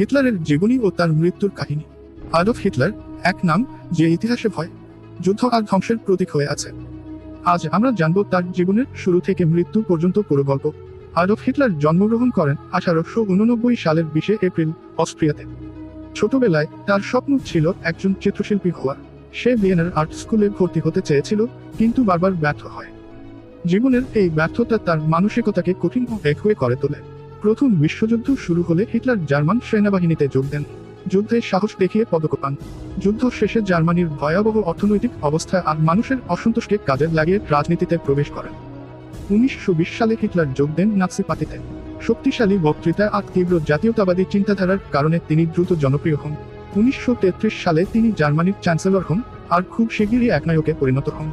হিটলারের জীবনী ও তার মৃত্যুর কাহিনী। আডলফ হিটলার, এক নাম, যে ইতিহাসে ভয়, যুদ্ধ আর ধ্বংসের প্রতীক হয়ে আছে। আজ আমরা জানব তার জীবনের শুরু থেকে মৃত্যু পর্যন্ত পুরো গল্প। আডলফ হিটলার জন্মগ্রহণ করেন আঠারোশো উননব্বই সালের বিশে এপ্রিল, অস্ট্রিয়াতে। ছোটবেলায় তার স্বপ্ন ছিল একজন চিত্রশিল্পী হওয়ার। সে ভিয়েনার আর্ট স্কুলে ভর্তি হতে চেয়েছিল, কিন্তু বারবার ব্যর্থ হয়। জীবনের এই ব্যর্থতা তার মানসিকতাকে কঠিন ও একগুয়ে করে তোলে। প্রথম বিশ্বযুদ্ধ শুরু হলে হিটলার জার্মান সেনাবাহিনীতে যোগ দেন। যুদ্ধে সাহস দেখিয়ে পদক পান। যুদ্ধ শেষে জার্মানির ভয়াবহ অর্থনৈতিক অবস্থা আর মানুষের অসন্তোষকে কাজে লাগিয়ে রাজনীতিতে প্রবেশ করেন। উনিশশো বিশ সালে হিটলার যোগ দেন নাৎসি পার্টিতে শক্তিশালী বক্তৃতা আর তীব্র জাতীয়তাবাদী চিন্তাধারার কারণে তিনি দ্রুত জনপ্রিয় হন। উনিশশো তেত্রিশ সালে তিনি জার্মানির চ্যান্সেলর হন আর খুব শিগগিরই একনায়কে পরিণত হন।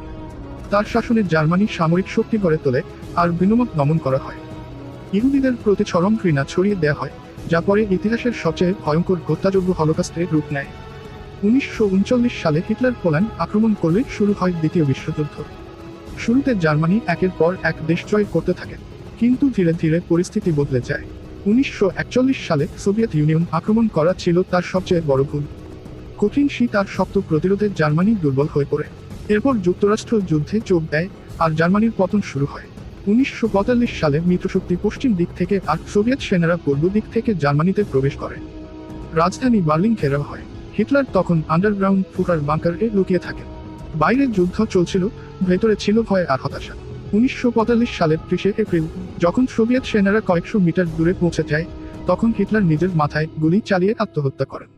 তার শাসনে জার্মানি সামরিক শক্তি গড়ে তোলে আর বিনমত দমন করা হয়। ইহুদিদের প্রতি চরম ঘৃণা ছড়িয়ে দেওয়া হয়, যা পরে ইতিহাসের সবচেয়ে ভয়ঙ্কর হত্যাযোগ্য হলোকাস্টের রূপ নেয়। উনিশশো উনচল্লিশ সালে হিটলার পোল্যান্ড আক্রমণ করলে শুরু হয় দ্বিতীয় বিশ্বযুদ্ধ। শুরুতে জার্মানি একের পর এক দেশ জয় করতে থাকে, কিন্তু ধীরে ধীরে পরিস্থিতি বদলে যায়। উনিশশো একচল্লিশ সালে সোভিয়েত ইউনিয়ন আক্রমণ করা ছিল তার সবচেয়ে বড় ভুল। কঠিন শীত আর শক্ত প্রতিরোধে জার্মানি দুর্বল হয়ে পড়ে। এরপর যুক্তরাষ্ট্র যুদ্ধে যোগ দেয় আর জার্মানির পতন শুরু হয়। উনিশশো পঁয়তাল্লিশ সালে মিত্রশক্তি পশ্চিম দিক থেকে আর সোভিয়েত সেনারা পূর্ব দিক থেকে জার্মানিতে প্রবেশ করে। রাজধানী বার্লিন ঘেরাও হয়। হিটলার তখন আন্ডারগ্রাউন্ড ফুকার বাংকারে লুকিয়ে থাকেন বাইরে যুদ্ধ চলছিল, ভেতরে ছিল ভয় আর হতাশা। উনিশশো পঁয়তাল্লিশ সালের ত্রিশে এপ্রিল, যখন সোভিয়েত সেনারা কয়েকশো মিটার দূরে পৌঁছে যায়, তখন হিটলার নিজের মাথায় গুলি চালিয়ে আত্মহত্যা করেন।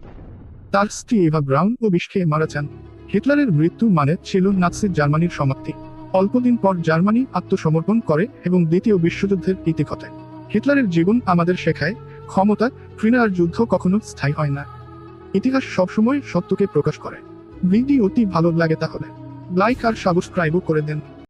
তার স্ত্রী এভা ব্রাউন ও বিষ খেয়ে মারা যান। হিটলারের মৃত্যু মানে ছিল নাৎসি জার্মানির সমাপ্তি। অল্পদিন পর জার্মানি আত্মসমর্পণ করে এবং দ্বিতীয় বিশ্বযুদ্ধের ইতি ঘটে। হিটলারের জীবন আমাদের শেখায়, ক্ষমতা, ঘৃণা আর যুদ্ধ কখনো স্থায়ী হয় না। ইতিহাস সবসময় সত্যকে প্রকাশ করে। ভিডিওটি ভালো লাগে তাহলে। লাইক আর সাবস্ক্রাইবও করে দেন।